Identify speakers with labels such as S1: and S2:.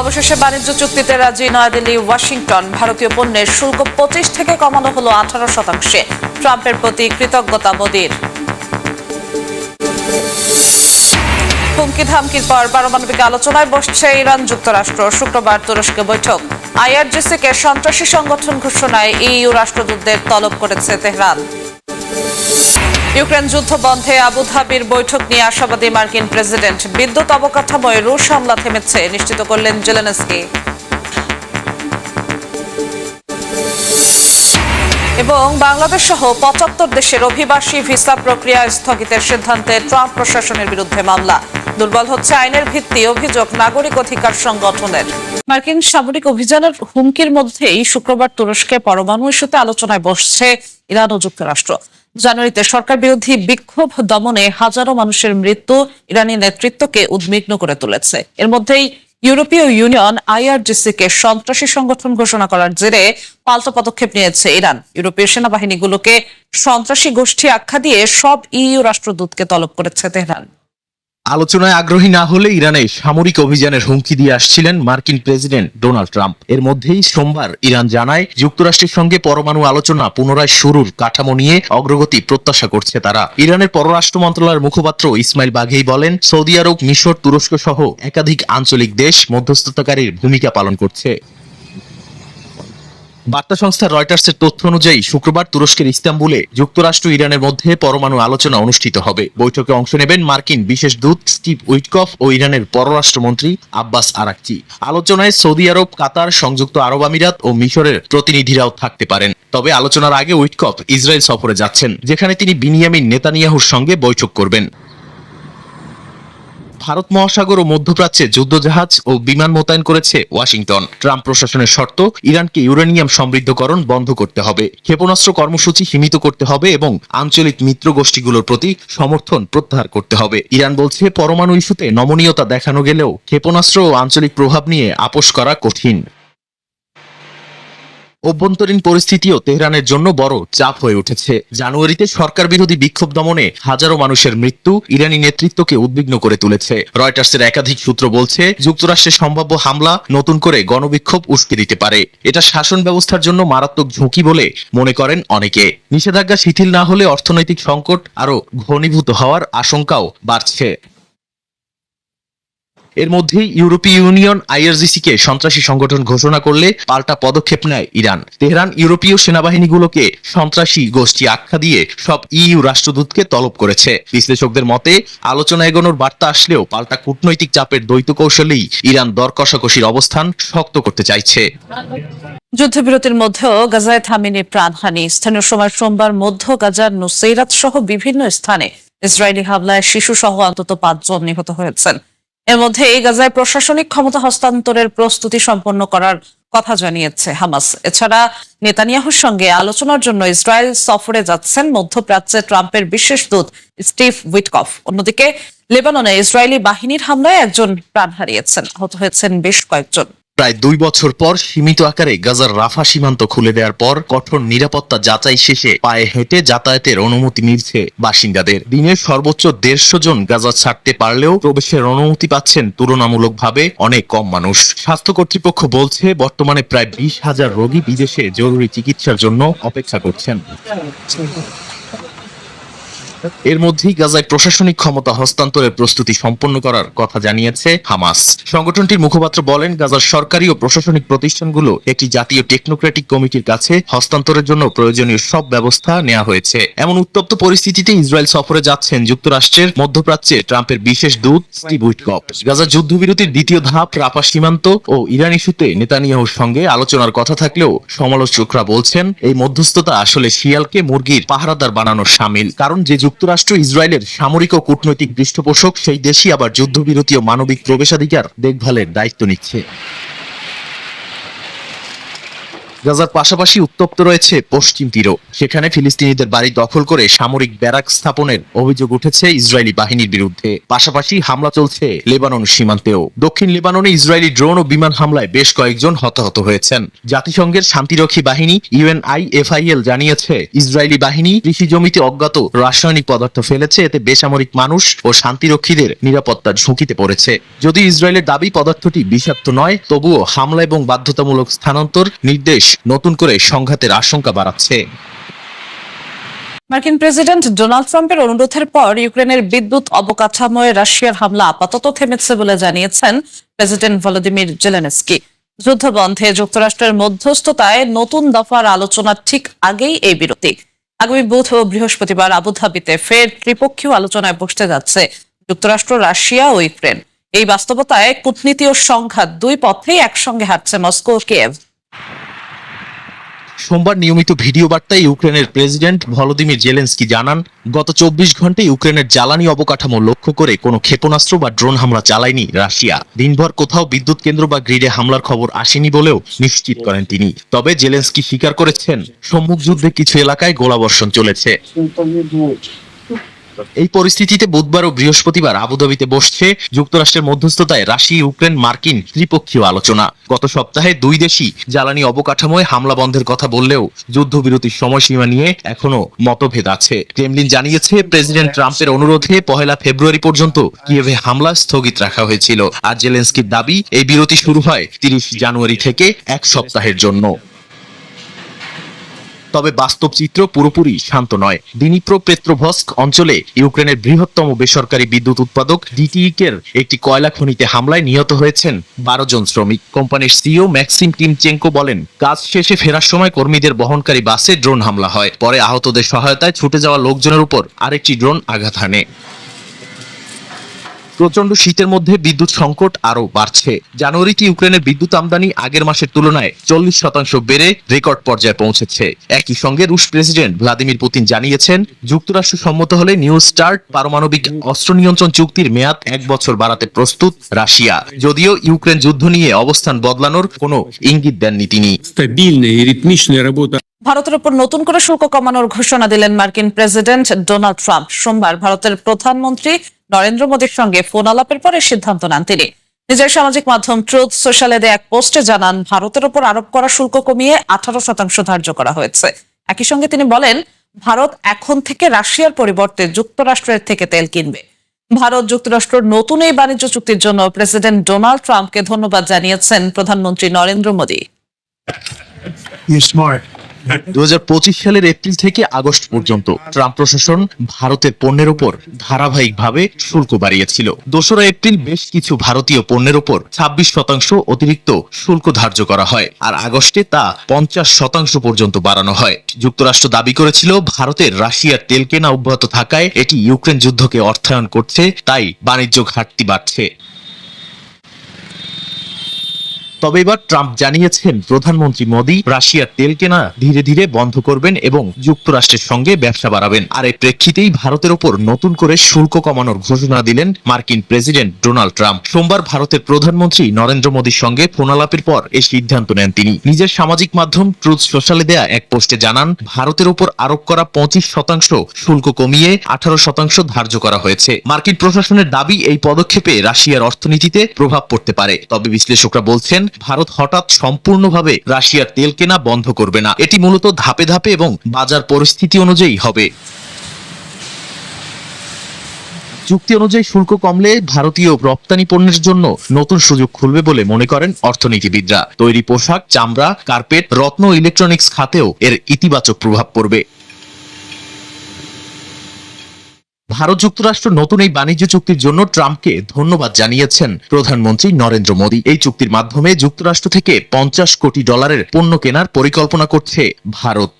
S1: অবশেষে বাণিজ্য চুক্তিতে রাজি নয়াদিল্লি, ওয়াশিংটন। ভারতীয় পণ্যের শুল্ক পঁচিশ থেকে কমানো হলো আঠারো শতাংশে। ট্রাম্পের প্রতি কৃতজ্ঞতা মোদীর। হুমকি ধামকির পর পারমাণবিক আলোচনায় বসছে ইরান যুক্তরাষ্ট্র। শুক্রবার তুরস্কে বৈঠক। আইআরজিসি কে সন্ত্রাসী সংগঠন ঘোষণায় ইইউ রাষ্ট্রদূতদের তলব করেছে তেহরান। ইউক্রেন যুদ্ধ বন্ধে আবুধাবির বৈঠক নিয়ে আশাবাদী মার্কিন প্রেসিডেন্ট। বিদ্যুৎ অবকাঠামোয় রুশ হামলা থেমেছে, নিশ্চিত করলেন জেলেনস্কি। এবং বাংলাদেশ সহ পঁচাত্তর দেশের অভিবাসী ভিসা প্রক্রিয়া স্থগিতের সিদ্ধান্তে ট্রাম্প প্রশাসনের বিরুদ্ধে মামলা। দুর্বল হচ্ছে আইনের ভিত্তি, অভিযোগ নাগরিক অধিকার সংগঠনের। মার্কিন সামরিক অভিযানের হুমকির মধ্যেই শুক্রবার তুরস্কে পরমাণু ইস্যুতে আলোচনায় বসছে ইরান ও যুক্তরাষ্ট্র। জানুয়ারিতে সরকার বিরোধী বিক্ষোভ দমনে হাজারো মানুষের মৃত্যু ইরানি নেতৃত্বকে উদ্বিগ্ন করে তুলেছে। এর মধ্যেই ইউরোপীয় ইউনিয়ন আইআরজিসি কে সন্ত্রাসী সংগঠন ঘোষণা করার জেরে পাল্টা পদক্ষেপ নিয়েছে ইরান। ইউরোপীয় সেনাবাহিনীগুলোকে সন্ত্রাসী গোষ্ঠী আখ্যা দিয়ে সব ইইউ রাষ্ট্রদূতকে তলব করেছে তেহরান।
S2: আলোচনায় আগ্রহী না হলে ইরানে সামরিক অভিযানের হুমকি দিয়ে আসছিলেন মার্কিন প্রেসিডেন্ট ডোনাল্ড ট্রাম্প। এর মধ্যেই সোমবার ইরান জানায়, যুক্তরাষ্ট্রের সঙ্গে পরমাণু আলোচনা পুনরায় শুরুর কাঠামো নিয়ে অগ্রগতি প্রত্যাশা করছে তারা। ইরানের পররাষ্ট্র মন্ত্রণালয়ের মুখপাত্র ইসমাইল বাঘেই বলেন, সৌদি আরব, মিশর, তুরস্ক সহ একাধিক আঞ্চলিক দেশ মধ্যস্থতাকারীর ভূমিকা পালন করছে। বার্তা সংস্থা রয়টার্সের তথ্য অনুযায়ী, শুক্রবার তুরস্কের ইস্তাম্বুলে যুক্তরাষ্ট্র ইরানের মধ্যে পরমাণু আলোচনা অনুষ্ঠিত হবে। বৈঠকে অংশ নেবেন মার্কিন বিশেষ দূত স্টিভ উইটকফ ও ইরানের পররাষ্ট্রমন্ত্রী আব্বাস আরাকচি। আলোচনায় সৌদি আরব, কাতার, সংযুক্ত আরব আমিরাত ও মিশরের প্রতিনিধিরাও থাকতে পারেন। তবে আলোচনার আগে উইটকফ ইসরায়েল সফরে যাচ্ছেন, যেখানে তিনি বিনিয়ামিন নেতানিয়াহুর সঙ্গে বৈঠক করবেন। ভারত মহাসাগর ও মধ্যপ্রাচ্যে যুদ্ধজাহাজ ও বিমান মোতায়েন করেছে ওয়াশিংটন। ট্রাম্প প্রশাসনের শর্ত, ইরানকে ইউরেনিয়াম সমৃদ্ধকরণ বন্ধ করতে হবে। ক্ষেপণাস্ত্র কর্মসূচি সীমিত করতে হবে এবং আঞ্চলিক মিত্র গোষ্ঠীগুলোর প্রতি সমর্থন প্রত্যাহার করতে হবে। ইরান বলছে, পরমাণু ইস্যুতে নমনীয়তা দেখানো গেলেও ক্ষেপণাস্ত্র ও আঞ্চলিক প্রভাব নিয়ে আপোষ করা কঠিন। অভ্যন্তরীণ পরিস্থিতিও তেহরানের জন্য বড় চাপ হয়ে উঠেছে। জানুয়ারিতে সরকার বিরোধী বিক্ষোভ দমনে হাজারো মানুষের মৃত্যু ইরানি নেতৃত্বকে উদ্বিগ্ন করে তুলেছে। রয়টার্সের একাধিক সূত্র বলছে যুক্তরাষ্ট্রের সম্ভাব্য হামলা নতুন করে গণবিক্ষোভ উস্কে দিতে পারে। এটা শাসন ব্যবস্থার জন্য মারাত্মক ঝুঁকি বলে মনে করেন অনেকে। নিষেধাজ্ঞা শিথিল না হলে অর্থনৈতিক সংকট আরও ঘনীভূত হওয়ার আশঙ্কাও বাড়ছে। এর মধ্যে ইউরোপীয় ইউনিয়ন, আইআরজিসি কে সন্ত্রাসী সংগঠন ঘোষণা করলে পাল্টা পদক্ষেপ নেয় ইরান। তেহরান ইউরোপীয় সেনাবাহিনীগুলোকে সন্ত্রাসী গোষ্ঠী আখ্যা দিয়ে সব ইইউ রাষ্ট্রদূতকে তলব করেছে। বিশ্লেষকদের মতে, আলোচনা এগোনোর বার্তা আসলেও পাল্টা কূটনৈতিক চাপের দ্বৈত কৌশলেই ইরান দর কষাকষির অবস্থান শক্ত করতে চাইছে।
S1: যুদ্ধবিরতির মধ্যেও গাজায় থামিনি প্রাণহানি। স্থানীয় সময় সোমবার মধ্য গাজার নুসৈরাত সহ বিভিন্ন স্থানে ইসরায়েলি হামলায় শিশু সহ অন্তত পাঁচজন নিহত হয়েছেন। এর মধ্যে এই গাজায় প্রশাসনিক ক্ষমতা হস্তান্তরের প্রস্তুতি সম্পন্ন করার কথা জানিয়েছে হামাস। এছাড়া নেতানিয়াহুর সঙ্গে আলোচনার জন্য ইসরায়েল সফরে যাচ্ছেন মধ্যপ্রাচ্যে ট্রাম্পের বিশেষ দূত স্টিভ উইটকফ। অন্যদিকে লেবাননে ইসরায়েলি বাহিনীর হামলায় একজন প্রাণ হারিয়েছেন, আহত হয়েছেন বেশ কয়েকজন।
S2: প্রায় দুই বছর পর সীমিত আকারে গাজার রাফা সীমান্ত খুলে দেওয়ার পর কঠোর নিরাপত্তা যাচাই শেষে পায়ে হেঁটে যাতায়াতের অনুমতি মিলছে বাসিন্দাদের। দিনে সর্বোচ্চ দেড়শো জন গাজা ছাড়তে পারলেও প্রবেশের অনুমতি পাচ্ছেন তুলনামূলকভাবে অনেক কম মানুষ। স্বাস্থ্য কর্তৃপক্ষ বলছে, বর্তমানে প্রায় বিশ হাজার রোগী বিদেশে জরুরি চিকিৎসার জন্য অপেক্ষা করছেন। এর মধ্যেই গাজায় প্রশাসনিক ক্ষমতা হস্তান্তরের প্রস্তুতি সম্পন্ন করার কথা জানিয়েছে হামাস। সংগঠনটির মুখপাত্র বলেন, গাজার সরকারি ও প্রশাসনিক প্রতিষ্ঠানগুলো একটি জাতীয় টেকনোক্রেটিক কমিটির কাছে হস্তান্তরের জন্য প্রয়োজনীয় সব ব্যবস্থা নেওয়া হয়েছে। এমন উত্তপ্ত পরিস্থিতিতে ইসরায়েল সফরে যাচ্ছেন যুক্তরাষ্ট্রের মধ্যপ্রাচ্যে ট্রাম্পের বিশেষ দূত স্টিভ উইটকপ। গাজা যুদ্ধবিরতির দ্বিতীয় ধাপ রাফা সীমান্ত ও ইরান ইস্যুতে নেতানিয়াহুর সঙ্গে আলোচনার কথা থাকলেও সমালোচকরা বলছেন, এই মধ্যস্থতা আসলে শিয়ালকে মুরগির পাহারাদার বানানোর সামিল। কারণ যে যুক্তরাষ্ট্র, ইসরায়েলের সামরিক ও কূটনৈতিক পৃষ্ঠপোষক, সেই দেশই আবার যুদ্ধবিরতি ও মানবিক প্রবেশাধিকার দেখভালের দায়িত্ব নিচ্ছে। গাজার পাশাপাশি উত্তপ্ত রয়েছে পশ্চিম তীরও। সেখানে ফিলিস্তিনিদের বাড়ি দখল করে সামরিক ব্যারাক স্থাপনের অভিযোগ উঠেছে ইসরায়েলি বাহিনীর বিরুদ্ধে। পাশাপাশি হামলা চলছে লেবানন সীমান্তেও। দক্ষিণ লেবাননে ইসরায়েলি ড্রোন ও বিমান হামলায় বেশ কয়েকজন হতাহত হয়েছেন। জাতিসংঘের শান্তিরক্ষী বাহিনী ইউএনআইএফআইএল জানিয়েছে, ইসরায়েলি বাহিনী কৃষি জমিতে অজ্ঞাত রাসায়নিক পদার্থ ফেলেছে, এতে বেসামরিক মানুষ ও শান্তিরক্ষীদের নিরাপত্তা ঝুঁকিতে পড়েছে। যদি ইসরায়েলের দাবি পদার্থটি বিষাক্ত নয়, তবুও হামলা এবং বাধ্যতামূলক স্থানান্তর নির্দেশ নতুন করে সংঘাতের আশঙ্কা বাড়াচ্ছে।
S1: মার্কিন প্রেসিডেন্ট ডোনাল্ড ট্রাম্পের অনুরোধের পর ইউক্রেনের বিদ্যুৎ অবকাঠামোয় রাশিয়ার হামলা আপাতত থেমেছে বলে জানিয়েছেন প্রেসিডেন্ট ভলোদিমির জেলেনস্কি। যুদ্ধবন্ধে যুক্তরাষ্ট্রের মধ্যস্থতায় নতুন দফার আলোচনা ঠিক আগেই এই বিরতি। আগামী বুধ ও বৃহস্পতিবার আবুধাবিতে ফের ত্রিপক্ষীয় আলোচনায় বসতে যাচ্ছে যুক্তরাষ্ট্র, রাশিয়া ও ইউক্রেন। এই বাস্তবতায় কূটনীতি ও সংঘাত দুই পথেই একসঙ্গে হাঁটছে মস্কো ও
S2: সোমবার নিয়মিত ভিডিও বার্তায় ইউক্রেনের প্রেসিডেন্ট ভলোদিমির জেলেন্সকি জানান, গত চব্বিশ ঘন্টায় ইউক্রেনের জ্বালানি অবকাঠামো লক্ষ্য করে কোনো ক্ষেপণাস্ত্র বা ড্রোন হামলা চালায়নি রাশিয়া। দিনভর কোথাও বিদ্যুৎ কেন্দ্র বা গ্রিডে হামলার খবর আসেনি বলেও নিশ্চিত করেন তিনি। তবে জেলেন্সকি স্বীকার করেছেন সম্মুখ যুদ্ধে কিছু এলাকায় গোলাবর্ষণ চলেছে। এই পরিস্থিতিতে বুধবার ও বৃহস্পতিবার আবুধাবিতে বসছে যুক্তরাষ্ট্রের মধ্যস্থতায় রাশিয়া, ইউক্রেন, মার্কিন ত্রিপক্ষীয় আলোচনা। গত সপ্তাহে দুই দেশই জ্বালানি অবকাঠামোয় হামলা বন্ধের কথা বললেও যুদ্ধবিরতির সময়সীমা নিয়ে এখনও মতভেদ আছে। ক্রেমলিন জানিয়েছে, প্রেসিডেন্ট ট্রাম্পের অনুরোধে পহেলা ফেব্রুয়ারি পর্যন্ত কিয়েভে হামলা স্থগিত রাখা হয়েছিল। আর জেলেন্সকির দাবি, এই বিরতি শুরু হয় তিরিশ জানুয়ারি থেকে এক সপ্তাহের জন্য। তবে বাস্তব চিত্র পুরোপুরি শান্ত নয়। দিনিপ্রো পেত্রোভস্ক অঞ্চলে ইউক্রেনের বৃহত্তম বেসরকারি বিদ্যুৎ উৎপাদক ডিটিইকের একটি কয়লা খনিতে হামলায় নিহত হয়েছেন বারো জন শ্রমিক। কোম্পানির সিও ম্যাক্সিম টিমচেঙ্কো বলেন, কাজ শেষে ফেরার সময় কর্মীদের বহনকারী বাসে ড্রোন হামলা হয়। পরে আহতদের সহায়তায় ছুটে যাওয়া লোকজনের উপর আরেকটি ড্রোন আঘাত হানে। প্রচণ্ড শীতের মধ্যে বিদ্যুৎ সংকট আরও বাড়ছে। জানুয়ারিতে ইউক্রেনের বিদ্যুৎ আমদানি আগের মাসের তুলনায় চল্লিশ শতাংশ বেড়ে রেকর্ড পর্যায়ে পৌঁছেছে। একই সঙ্গে রুশ প্রেসিডেন্ট ভ্লাদিমির পুতিন জানিয়েছেন, যুক্তরাষ্ট্র সম্মত হলে নিউ স্টার্ট পারমাণবিক অস্ত্র নিয়ন্ত্রণ চুক্তির মেয়াদ এক বছর বাড়াতে প্রস্তুত রাশিয়া। যদিও ইউক্রেন যুদ্ধ নিয়ে অবস্থান বদলানোর কোনো ইঙ্গিত দেননি তিনি।
S1: ভারতের উপর নতুন করে শুল্ক কমানোর ঘোষণা দিলেন মার্কিন প্রেসিডেন্ট ডোনাল্ড ট্রাম্প। সোমবার ভারতের প্রধানমন্ত্রী নরেন্দ্র মোদীর সঙ্গে ফোন আলাপের পরে সিদ্ধান্ত নেন তিনি। নিজের সামাজিক মাধ্যম ট্রুথ সোশ্যালে এক পোস্টে জানান, ভারতের উপর আরোপ করা শুল্ক কমিয়ে আঠারো শতাংশ ধার্য করা হয়েছে। একই সঙ্গে তিনি বলেন, ভারত এখন থেকে রাশিয়ার পরিবর্তে যুক্তরাষ্ট্রের থেকে তেল কিনবে। ভারত যুক্তরাষ্ট্র নতুন এই বাণিজ্য চুক্তির জন্য প্রেসিডেন্ট ডোনাল্ড ট্রাম্পকে ধন্যবাদ জানিয়েছেন প্রধানমন্ত্রী নরেন্দ্র মোদী।
S2: দু সালের এপ্রিল থেকে আগস্ট পর্যন্ত ট্রাম্প প্রশাসন ভারতের পণ্যের উপর ধারাবাহিকভাবে শুল্ক বাড়িয়েছিল। দোসরা এপ্রিল বেশ কিছু ভারতীয় পণ্যের উপর ছাব্বিশ শতাংশ অতিরিক্ত শুল্ক ধার্য করা হয় আর আগস্টে তা পঞ্চাশ শতাংশ পর্যন্ত বাড়ানো হয়। যুক্তরাষ্ট্র দাবি করেছিল, ভারতের রাশিয়ার তেল কেনা অব্যাহত থাকায় এটি ইউক্রেন যুদ্ধকে অর্থায়ন করছে, তাই বাণিজ্য ঘাটতি বাড়ছে। তবে এবার ট্রাম্প জানিয়েছেন, প্রধানমন্ত্রী মোদী রাশিয়ার তেল কেনা ধীরে ধীরে বন্ধ করবেন এবং যুক্তরাষ্ট্রের সঙ্গে ব্যবসা বাড়াবেন। আর এই প্রেক্ষিতেই ভারতের ওপর নতুন করে শুল্ক কমানোর ঘোষণা দিলেন মার্কিন প্রেসিডেন্ট ডোনাল্ড ট্রাম্প। সোমবার ভারতের প্রধানমন্ত্রী নরেন্দ্র মোদীর সঙ্গে ফোনালাপের পর এই সিদ্ধান্ত নেন তিনি। নিজের সামাজিক মাধ্যম ট্রুথ সোশ্যালে দেয়া এক পোস্টে জানান, ভারতের ওপর আরোপ করা পঁচিশ শতাংশ শুল্ক কমিয়ে আঠারো শতাংশ ধার্য করা হয়েছে। মার্কিন প্রশাসনের দাবি এই পদক্ষেপে রাশিয়ার অর্থনীতিতে প্রভাব পড়তে পারে। তবে বিশ্লেষকরা বলছেন ভারত হঠাৎ সম্পূর্ণভাবে রাশিয়ার তেল কেনা বন্ধ করবে না। এটি মূলত ধাপে ধাপে এবং বাজার পরিস্থিতি অনুযায়ী হবে। চুক্তি অনুযায়ী শুল্ক কমলে ভারতীয় রপ্তানি পণ্যের জন্য নতুন সুযোগ খুলবে বলে মনে করেন অর্থনীতিবিদরা। তৈরি পোশাক, চামড়া, কার্পেট, রত্ন, ইলেকট্রনিক্স খাতেও এর ইতিবাচক প্রভাব পড়বে। ভারত যুক্তরাষ্ট্র নতুন এই বাণিজ্য চুক্তির জন্য ট্রাম্পকে ধন্যবাদ জানিয়েছেন প্রধানমন্ত্রী নরেন্দ্র মোদী। এই চুক্তির মাধ্যমে যুক্তরাষ্ট্র থেকে পঞ্চাশ কোটি ডলারের পণ্য কেনার পরিকল্পনা করছে ভারত।